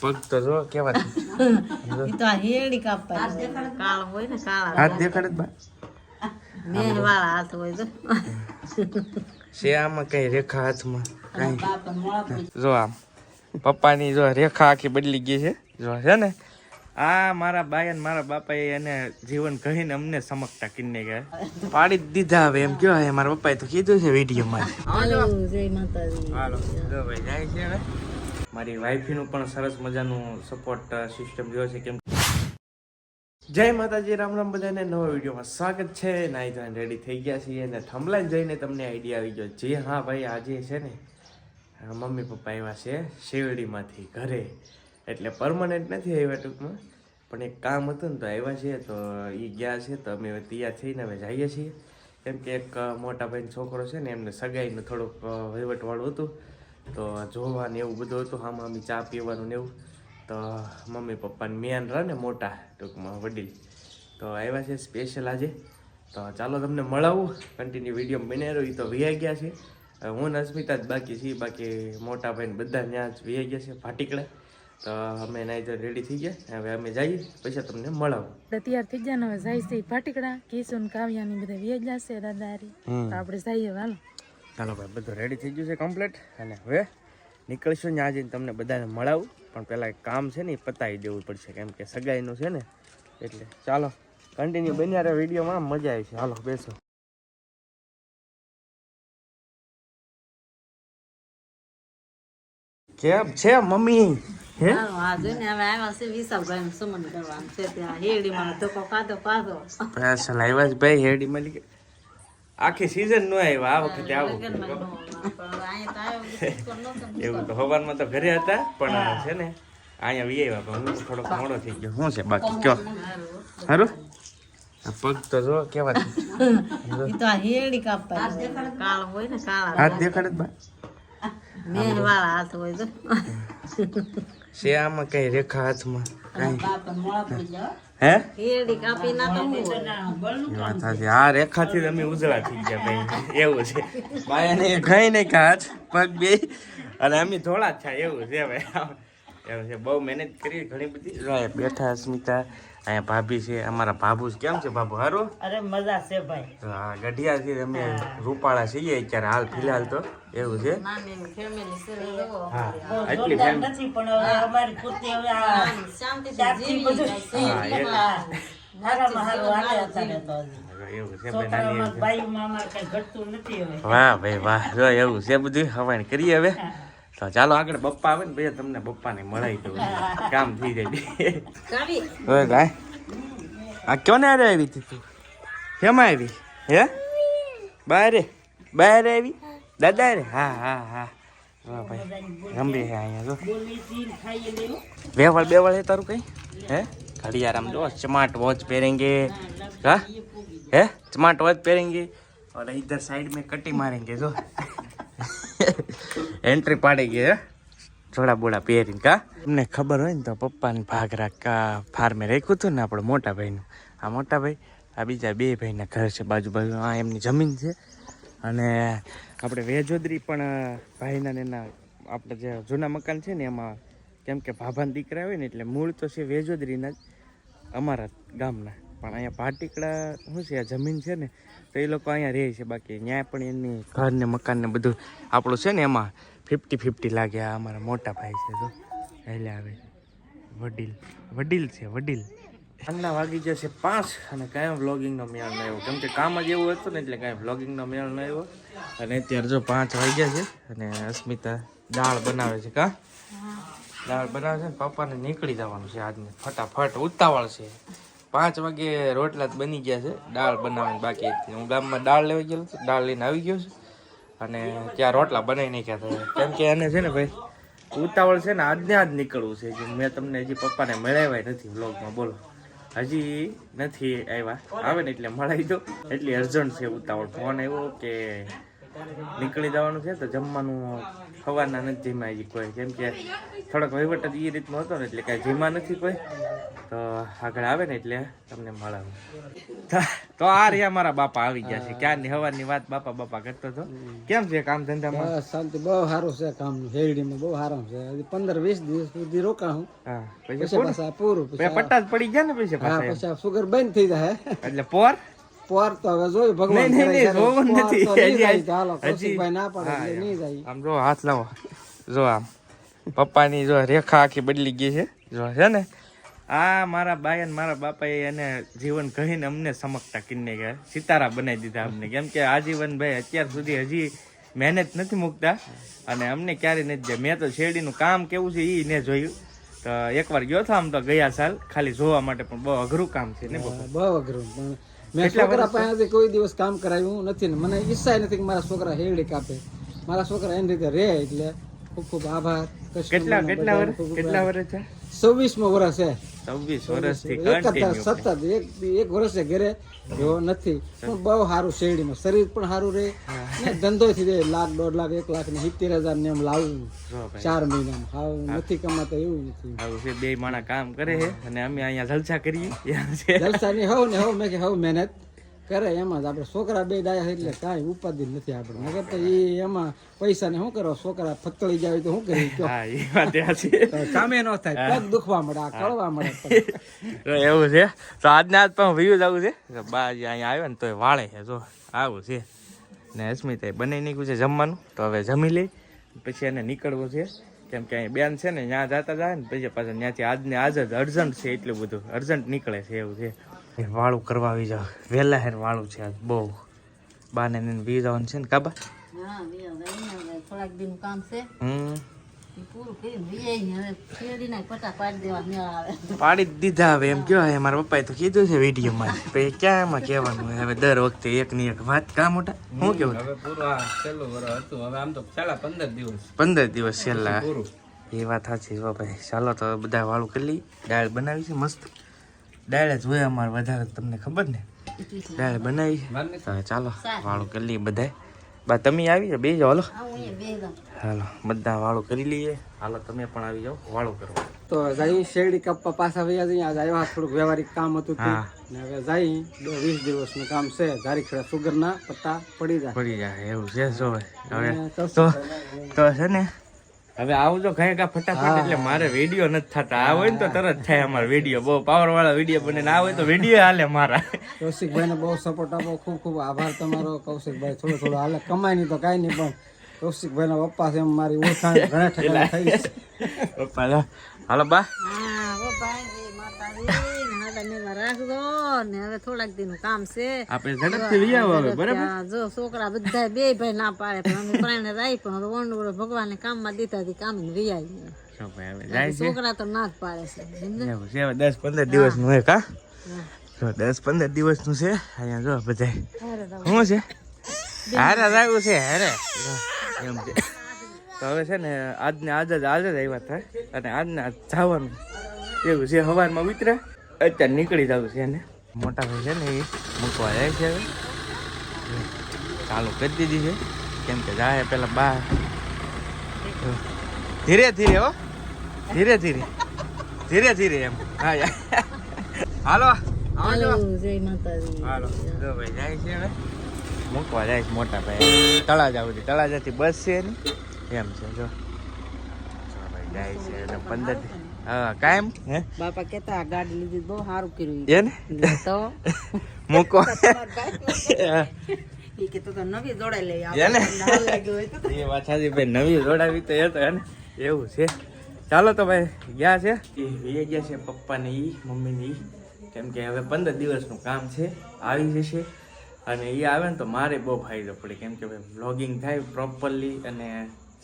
પગ તો જો કેવા એ તો આ હેડી કાપવા કાળ હોય ને કાળા હાથ દેખાડે બા. મેં વાળા હાથ હોય તો છે આમાં કઈ રેખા હાથમાં? જો આમ પપ્પાની જો રેખા આખી બદલી ગઈ છે. જો છે ને આ મારા બાય અને મારા બાપાએ એને જીવન કહીને અમને સમકતા કિન્ને ગયા. પાડી જ દીધા હવે એમ કયો હે મારા પપ્પાએ તો કીધું છે વિડીયોમાં. હાલો. જય માતાજી. હાલો જો ભાઈ જાય છે હવે મારી વાઈફીનું પણ સરસ મજાનું સપોર્ટ સિસ્ટમ રહ્યો છે, કેમ જય માતાજી, રામ રામ બધાને નવા વિડીયોમાં સ્વાગત છે. નાઈ ધોઈને રેડી થઈ ગયા છીએ અને થંભલાઈને જઈને તમને આઈડિયા આવી ગયો. જે હા ભાઈ, આજે છે ને મમ્મી પપ્પા આવ્યા છે શેરડીમાંથી ઘરે. એટલે પરમનન્ટ નથી આવ્યા ટૂંકમાં. પણ એક કામ હતું ને તો આવ્યા છે તો એ ગયા છે તો અમે તૈયાર થઈને હવે જઈએ છીએ. કેમ કે એક મોટા ભાઈનો છોકરો છે ને, એમને સગાઈનું થોડુંક વહીવટવાળું હતું. તો જોવાનું એવું બધું હતું. આમાં અમે ચા પીવાનું ને એવું. તો મમ્મી પપ્પાને મેન રહે ને મોટા ટૂંકમાં વડીલ. તો આવ્યા છે સ્પેશિયલ આજે. તો ચાલો તમને મળાવું. કન્ટિન્યુ વીડિયો બને રહ્યો એ તો વિયા ગયા છે. હું ને અસ્મિતા જ બાકી છીએ. બાકી મોટા ભાઈને બધા ત્યાં જ વિયા ગયા છે ફાટીકડા તો અમે નાઈ તો રેડી થઈ ગયા. હવે અમે જઈએ. પછી તમને મળાવું. તૈયાર થઈ ગયા ને હવે જાય છે ફાટીકડા કિશોર ને કાવ્યાની બધા વ્યાજ જશે દાદારી. તો આપણે જઈએ હાલો ચાલો ભાઈ બધું રેડી થઈ ગયું છે કમ્પ્લીટ અને હવે નીકળશું ને આજે તમને બધાને મળાવું. પણ પહેલાં એક કામ છે ને એ પતાવી દેવું પડશે કેમ કે સગાઈનું છે ને. એટલે ચાલો કન્ટિન્યુ બન્યા રહે વિડીયોમાં મજા આવી છે. હાલો બેસો. કેમ છે મમ્મી? હે? આજે ને હવે આવ્યા છે વિશાલભાઈ નું સમન કરવાનું. છે ત્યાં હેડી માં તો કાધો સ્પેશિયલ આવ્યા છે ભાઈ હેડી મળી આખી સીઝન નો આવ્યા આ વખતે આવું. પણ અહીંયા તો આવ્યો એવું તો હવારમાં તો ઘરે હતા પણ છે ને અહીંયા વી આવ્યા પણ હું થોડોક મોડો થઈ ગયો. શું છે? બાકી કયો? હારું આ પગ તો જો કેવા છે. એ તો આ હેડી કાપવા કાળ હોય ને કાળા હાથ દેખાડે બા? મેં વાળા હાથ હોય તો. છે આમાં કઈ રેખા હાથમાં? હે. હેડી કાપી ના તો હું. રેખાથી જ અમે ઉજળા થઈ ગયા ભાઈ. એવું છે. બાયાને કઈ નહીં કે હાથ પગ બે. અને અમે થોડા જ થાય. એવું છે ભાઈ. એવું છે. બહુ મહેનત કરી ઘણી બધી. બેઠા અસ્મિતા. અહીંયા ભાભી છે અમારા ભાભુ છે. કેમ છે ભાભુ? હારું? અરે મજા છે ભાઈ. હા ગઢિયા ગઢિયાથી અમે રૂપાળા છીએ અત્યારે હાલ ફિલહાલ તો. એવું છે? નાની ફેમિલી છે જોવો હા. એટલી નથી પણ અમારી પૂરતી હવે શાંતિથી છે. હવે. વાહ ભાઈ વાહ. જો એવું છે બધું હવાણ કરીએ હવે. તો ચાલો આગળ બપ્પા આવે ને ભાઈ તમને બપ્પાને મળાવી તો કામ થઈ જાય. હવે કાંઈ આ ક્યોને અરે આવી હતી તું? કેમાં આવી? હે? બારે? બહાર આવી? દાદા રે હા હા હા. વાહ ભાઈ, રમી છે અહીંયા જો. વેવાળ, બેવાળ હે તારું કઈ? હે? ઘડિયારામ જો, સ્માર્ટ વોચ પહેરેંગે. હા? હે? સ્માર્ટ વોચ પહેરેંગે. और इधर साइड में कटी मारेंगे जो એન્ટ્રી પાડી ગઈ જોડા બોડા પહેરીને, કા? તમને ખબર હોય ને તો પપ્પાને ભાગરા કા ફાર્મે રાખ્યું હતું ને આપણે મોટા ભાઈનું. આ મોટા ભાઈ, આ બીજા બે ભાઈના ઘર છે બાજુ બાજુ આ એમની જમીન છે. અને આપણે વેજોદરી પણ ભાઈના ને એના, આપણે જે જૂના મકાન છે ને, એમાં કેમ કે ભાભાના દીકરા હોય ને, એટલે મૂળ તો છે વેજોદરીના જ અમારા ગામના. પણ અહીંયા ભાટીકડા શું છે આ જમીન છે ને તો એ લોકો અહીંયા રહે છે. બાકી ત્યાં પણ એની ઘર ને મકાન ને બધું આપણું છે ને એમાં ફિફ્ટી ફિફ્ટી લાગે આ અમારા મોટા ભાઈ છે તો. એટલે આવે વડીલ વડીલ છે વડીલ. સાંજના વાગી જશે પાંચ અને કાંઈ વ્લોગિંગનો મેળ ન આવ્યો. કેમ કે કામ જ એવું હતું ને એટલે કાંઈ વ્લોગિંગનો મેળ ન આવ્યો. અને અત્યારે જો પાંચ વાગ્યા છે અને અસ્મિતા દાળ બનાવે છે કા? દાળ બનાવે છે ને પપ્પાને નીકળી જવાનું છે આજને. ફટાફટ ઉતાવળ છે. પાંચ વાગે રોટલા બની ગયા છે. દાળ બનાવવાની બાકી હતી. હું ગામમાં દાળ લેવા ગયેલો છું દાળ લઈને આવી ગયો છું. અને ત્યાં રોટલા બનાવી નાખ્યા હતા. કેમ કે એને છે ને ભાઈ, ઉતાવળ છે ને આજને આજ નીકળવું છે. જે મેં તમને હજી પપ્પાને મળાવ્યા નથી વ્લોગમાં, બોલો. હજી નથી આવ્યા. આવે ને એટલે મળાવી દો. એટલી અર્જન્ટ છે ઉતાવળ. ફોન આવ્યો કે નીકળી જવાનું છે તો જમવાનું ખવાના નથી જીમા હજી કોઈ. કેમ કે થોડોક વહીવટ જ એ રીતનો હતો ને એટલે કાંઈ જીમા નથી કોઈ. તો આગળ આવે ને એટલે તમને મળે તો આ રહ્યા મારા બાપા આવી ગયા છે. ક્યાં હવાની વાત બાપા બાપા કરતો હતો? કેમ છે કામ ધંધામાં? શાંતિ બહુ સારું છે કામ. શેરડીમાં બહુ સારું છે. પંદર વીસ દિવસ સુધી રોકાણું. હા પછી પછી પૂરું? પટ્ટા પડી ગયા ને પછી પાછા સુગર બંધ થઈ જાય. એટલે પોર? પોર તો હવે જોયું ભગવાન. જોવું નથી. હજી- ના પડે નહીં જાય. આમ જો હાથ લાવો. જો આમ. પપ્પાની જો રેખા આખી બદલી ગઈ છે. જો છે ને? આ મારા બાય અને મારા બાપાએ એને જીવન કહીને અમને સમકતા કિન્ને ગયા સિતારા બનાવી દીધા અમને. કેમ કે આજીવન ભાઈ અત્યાર સુધી હજી મહેનત નથી મૂકતા અને અમને ક્યારે નથી જાય. મેં તો શેરડીનું કામ કેવું છે એ ને જોયું. તો એકવાર ગયો હતો આમ તો ગયા સાલ ખાલી જોવા માટે પણ બહુ અઘરું કામ છે ને બહુ અઘરું. પણ મેં છોકરા પાસેથી કોઈ દિવસ કામ કરાવ્યું નથી ને. મને ઈચ્છા નથી કે મારા છોકરા હેરડી કાપે. મારા છોકરા એની રીતે રહે એટલે ખૂબ ખૂબ આભાર. કેટલા કેટલા વર્ષ કેટલા વર્ષ છે? છવ્વીસમો વર્ષ છે છવ્વીસ વર્ષથી સતત એક એક વર્ષે ઘરે એવો નથી. પણ બહુ સારું શેરડીમાં શરીર પણ સારું રહે. ને ધંધો થી રહે લાખ દોઢ લાખ એક લાખ ને સિત્તેર હજાર ને એમ લાવવું ચાર મહિનામાં. હાવ નથી કમાતા એવું નથી. બે માણા કામ કરે છે અને અમે અહીંયા જલસા કરીએ. છે હવ ને હવ મેં કે હવ મહેનત. કરે એમાં જ. આપણે છોકરા બે ડાયા એટલે કાંઈ ઉપાધિ નથી આપણે. નગર તો એ એમાં પૈસા ને શું કરો? છોકરા ફતળી જાય તો શું કરી? કામે ન થાય પગ દુખવા મળે આ કળવા મળે એવું છે. તો આજના આજ પણ વ્યૂઝ આવું છે. તો બા અહીંયા આવ્યો ને તો એ વાળે છે. જો આવું છે. ને અસ્મિતા બનાવી નીકળ્યું છે જમવાનું. તો હવે જમી લઈ પછી એને નીકળવું છે. કેમ કે અહીં બેન છે ને ત્યાં જતા જાય ને પછી પાછા ત્યાંથી આજને આજ જ અર્જન્ટ છે એટલું બધું. અર્જન્ટ નીકળે છે એવું છે. એ વાળું કરવા આવી જાવ વહેલા હેર વાળું છે આજ. બહુ. બાને ને વી જવાનું છે ને કાબા? હા બે થોડાક દિન કામ છે. હમ. એ પૂરું કરીને વીઆઈ ને હવે શેરડીના પટા પાડી દેવા મેળ આવે. પાડી જ દીધા હવે એમ કેવાય મારા પપ્પાએ તો કીધું છે વિડીયોમાં. ક્યાં એમાં કહેવાનું હવે દર વખતે એક ની એક વાત કા મોટા? શું કેવું હવે પૂરું છેલ્લું વરસ હતું. હવે આમ તો છેલ્લા પંદર દિવસ. પંદર દિવસ છેલ્લા. એ વાત સાચી હો ભાઈ ચાલો તો બધા વાળું કરી લઈએ. દાળ બનાવી છે મસ્ત. દાળ જ હોય અમારે વધારે તમને ખબર ને? દાળ બનાવી ચાલો વાળું કરી લઈએ બધા બા તમે આવી જાઓ બે જાઓ હાલો. હા હું અહીંયા બે જાઉં. હાલો બધા વાળું કરી લઈએ. હાલો તમે પણ આવી જાઓ વાળું કરવા તો જઈ શેરડી કાપવા પાછા વયા જઈએ. આજે આવ્યા થોડુંક વ્યવહારિક કામ હતું. ને હવે જઈ બે વીસ દિવસનું કામ છે. ધારીખેડા સુગરના પત્તા પડી જાય. પડી જાય એવું છે જો હવે તો તો છે ને હવે આવજો ઘાય કા ફટાફટ એટલે મારે વીડિયો નથી થતા. આ હોય ને તો તરત થાય અમારો વીડિયો બહુ પાવર વાળા વીડિયો બને ના હોય તો વીડિયો હાલે મારા. કૌશિકભાઈને બહુ સપોર્ટ આપો. ખૂબ ખૂબ આભાર તમારો. કૌશિકભાઈ થોડો થોડો હાલે. કમાય નહીં તો કાંઈ નહીં પણ કૌશિકભાઈના પપ્પા છે એમ મારી ઓળખાણ ઘણા ઠેકાણે થઈ પપ્પા. હાલો બા. રાખજો ને હવે થોડાક દીનું કામ છે. આપણે ઝડપથી લઈ આવો હવે બરાબર? જો છોકરા બધા બે ભાઈ ના પાડે પણ અમે પ્રાણે રાઈ પણ હવે વંડોળો ભગવાને કામમાં દીધા હતી કામ ને રહી છે. છોકરા તો ના જ પાડે છે દસ પંદર દિવસનું નું એક હા? દસ પંદર દિવસનું છે અહીંયા જો બધા શું છે? હારે રાખ્યું છે હારે. એમ છે. તો હવે છે ને આજને આજ જ આજે જ આવ્યા થાય અને આજને આજ જવાનું. એવું છે હવારમાં ઉતરે અત્યારે નીકળી જવું છે એને. મોટા ભાઈ છે ને એ મૂકવા જાય છે હવે. ચાલુ કરી દીધી છે. કેમ કે જાય પેલા બહાર. ધીરે ધીરે હો. ધીરે ધીરે. ધીરે ધીરે એમ. હા. હાલો. હાલો, જય માતાજી. હાલો. જો ભાઈ જાય છે હવે. મૂકવા જાય છે મોટા ભાઈ. તળાજા સુધી. તળાજાથી બસ છે ને. એમ છે જો. ભાઈ જાય છે. પંદર હા કાયમ? હે? બાપા કેતા આ ગાડી લીધી બહુ સારું કર્યું એ ને તો મૂકો. નવી જોડાવી તો એ તો હે ને એવું છે. ચાલો તો ભાઈ ગયા છે? એ ગયા છે પપ્પા ને ઈ મમ્મી ને ઈ. કેમ કે હવે પંદર દિવસનું કામ છે આવી જશે. અને એ આવે ને તો મારે બહુ ફાયદો પડે. કેમ કે ભાઈ બ્લોગિંગ થાય પ્રોપરલી અને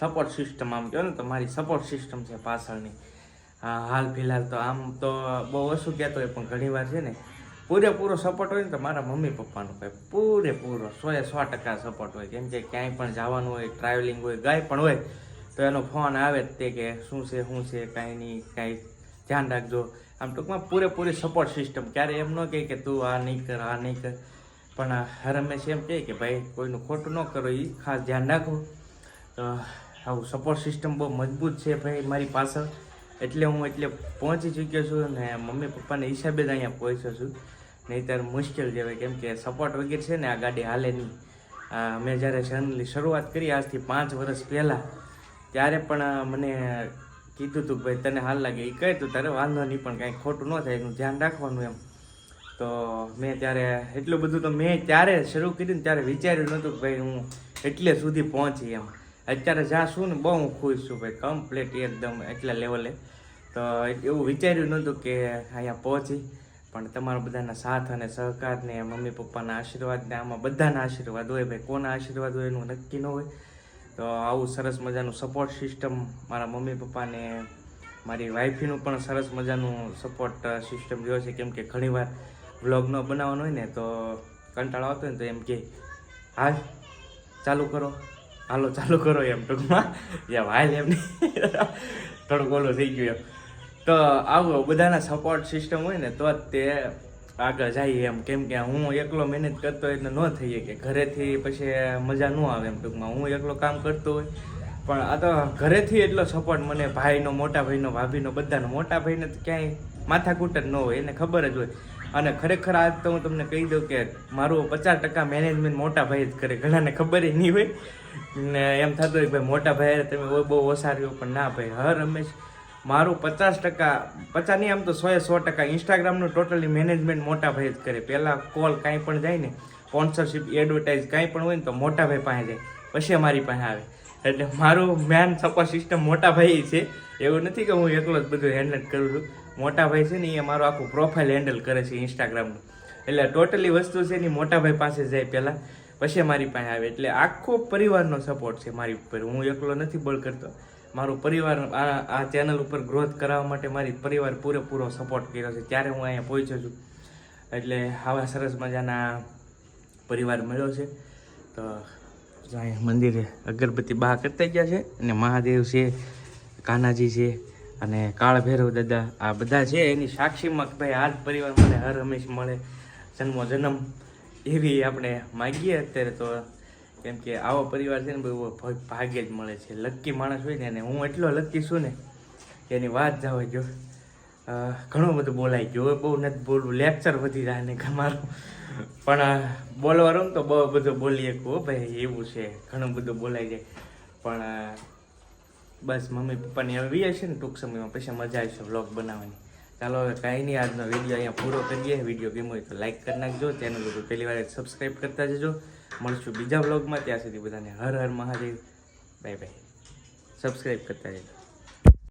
સપોર્ટ સિસ્ટમ આમ કહો ને તો મારી સપોર્ટ સિસ્ટમ છે પાછળની. હાલ ફિલહાલ તો આમ તો બહુ ઓછું કહેતો હોય, પણ ઘણીવાર છે ને પૂરેપૂરો સપોર્ટ હોય ને તો મારા મમ્મી પપ્પાનો કંઈ પૂરેપૂરો સો એ સો ટકા સપોર્ટ હોય. કેમ કે ક્યાંય પણ જવાનું હોય ટ્રાવેલિંગ હોય કાંઈ પણ હોય, તો એનો ફોન આવે જ તે કે શું છે શું છે, કાંઈ નહીં, કાંઈ ધ્યાન રાખજો. આમ ટૂંકમાં પૂરેપૂરી સપોર્ટ સિસ્ટમ ક્યારે એમ ન કહે કે તું આ નહીં કર, આ નહીં કર. પણ હરમેશ એમ કહે કે ભાઈ, કોઈનું ખોટું ન કરો એ ખાસ ધ્યાન રાખો. તો આવું સપોર્ટ સિસ્ટમ બહુ મજબૂત છે ભાઈ, મારી પાછળ. એટલે હું એટલે પહોંચી ચૂક્યો છું ને મમ્મી પપ્પાને હિસાબે જ અહીંયા પહોંચ્યો છું. નહીંતર મુશ્કેલ જેવાય કેમ કે સપોર્ટ વગેરે છે ને આ ગાડી હાલે નહીં. મેં જ્યારે ચેનલની શરૂઆત કરી આજથી પાંચ વર્ષ પહેલાં, ત્યારે પણ મને કીધું હતું ભાઈ તને હાલ લાગે. એ કહે તું, તારે વાંધો નહીં, પણ કાંઈ ખોટું ન થાય, એનું ધ્યાન રાખવાનું એમ. તો મેં ત્યારે એટલું બધું તો મેં ત્યારે શરૂ કર્યું ને ત્યારે વિચાર્યું નહોતું ભાઈ હું એટલે સુધી પહોંચી એમ. અત્યારે જ્યાં છું ને બહુ હું ખુશ છું ભાઈ કમ્પ્લીટ એકદમ એટલા લેવલે તો એવું વિચાર્યું નહોતું કે અહીંયા પહોંચી, પણ તમારા બધાના સાથ અને સહકાર ને મમ્મી પપ્પાના આશીર્વાદને, આમાં બધાના આશીર્વાદ હોય, ભાઈ, કોના આશીર્વાદ હોય એનું નક્કી ન હોય. તો આવું સરસ મજાનું સપોર્ટ સિસ્ટમ મારા મમ્મી પપ્પાને, મારી વાઈફીનું પણ સરસ મજાનું સપોર્ટ સિસ્ટમ રહ્યો છે. કેમ કે ઘણીવાર વ્લોગ ન બનાવવાનો હોય ને, તો કંટાળો આવતો ને, તો એમ કે, હાલ, ચાલુ કરો. હાલો, ચાલુ કરો, એમ ટૂંકમાં. યા હાલ, એમ થોડુંક ઓલું થઈ ગયું એમ. તો આવું, બધાના સપોર્ટ સિસ્ટમ હોય ને, તો જ તે આગળ જાય એમ. કેમ કે હું એકલો મહેનત કરતો હોય એટલે ન થઈએ કે ઘરેથી પછી મજા ન આવે એમ ટૂંકમાં. હું એકલો કામ કરતો હોય, પણ આ તો ઘરેથી એટલો સપોર્ટ મને ભાઈનો, મોટા ભાઈનો, ભાભીનો, બધાનો. મોટા ભાઈને તો ક્યાંય માથાકૂટ જ ન હોય, એને ખબર જ હોય. અને ખરેખર આજ તો હું તમને કહી દઉં કે મારું પચાસ ટકા મેનેજમેન્ટ મોટા ભાઈ જ કરે. ઘણાને ખબર નહીં હોય. ને એમ થતું હોય ભાઈ મોટા ભાઈ, તમે બહુ ઓસાર્યો પણ ના ભાઈ. હર હંમેશ મારું પચાસ ટકા, પચાસ નહીં, આમ તો સો સો ટકા. ઇન્સ્ટાગ્રામનું ટોટલી મેનેજમેન્ટ મોટા ભાઈ જ કરે. પહેલાં કોલ કાંઈ પણ જાય ને સ્પોન્સરશિપ એડવર્ટાઇઝ કાંઈ પણ હોય ને, તો મોટા ભાઈ પાસે જાય. પછી અમારી પાસે આવે. એટલે મારું મેન સપોર્ટ સિસ્ટમ મોટા ભાઈ છે. એવું નથી કે હું એકલો જ બધું હેન્ડલ કરું છું. મોટા ભાઈ છે ને, એ મારું આખું પ્રોફાઇલ હેન્ડલ કરે છે ઇન્સ્ટાગ્રામનું એટલે ટોટલી વસ્તુ છે ને મોટા ભાઈ પાસે જાય પહેલાં. પછી મારી પાસે આવે. એટલે આખો પરિવારનો સપોર્ટ છે મારી ઉપર. હું એકલો નથી બળ કરતો. મારો પરિવાર આ આ ચેનલ ઉપર ગ્રોથ કરાવવા માટે મારી પરિવાર પૂરેપૂરો સપોર્ટ કર્યો છે. ત્યારે હું અહીંયા પહોંચ્યો છું. એટલે આવા સરસ મજાના પરિવાર મળ્યો છે. તો અહીંયા મંદિરે અગરબત્તી બહાર કરતા ગયા છે અને મહાદેવ છે, કાનાજી છે અને કાળભૈરવ દાદા આ બધા છે. એની સાક્ષીમાં ભાઈ આ જ પરિવાર મને હર હંમેશ મળે. જન્મો જન્મ એવી આપણે માગીએ અત્યારે તો કેમ કે આવો પરિવાર છે ને બહુ ભાગ્ય જ મળે છે. લક્કી માણસ હોય ને અને હું એટલો લક્કી છું ને એની વાત જાવ જો. ઘણું બધું બોલાય ગયું. બહુ નથી બોલવું. લેક્ચર વધી જાય ને મારું પણ બોલવાનું તો બહુ બધું બોલી શકું હો ભાઈ, એવું છે. ઘણું બધું બોલાઈ જાય. પણ બસ મમ્મી પપ્પાની હવે વી હશે ને ટૂંક સમયમાં. પછી મજા આવશે વ્લોગ બનાવવાની. ચાલો, હવે કાંઈ નહીં. આજનો વીડિયો અહીંયા પૂરો કરીએ. વીડિયો ગમ્યો હોય તો લાઈક કરી નાખજો. ચેનલ બધું પહેલી વાર સબસ્ક્રાઈબ કરતા જજો. મળશું બીજા વ્લોગમાં ત્યાં સુધી બધાને Har Har Mahadev. Bye bye subscribe કરતા જજો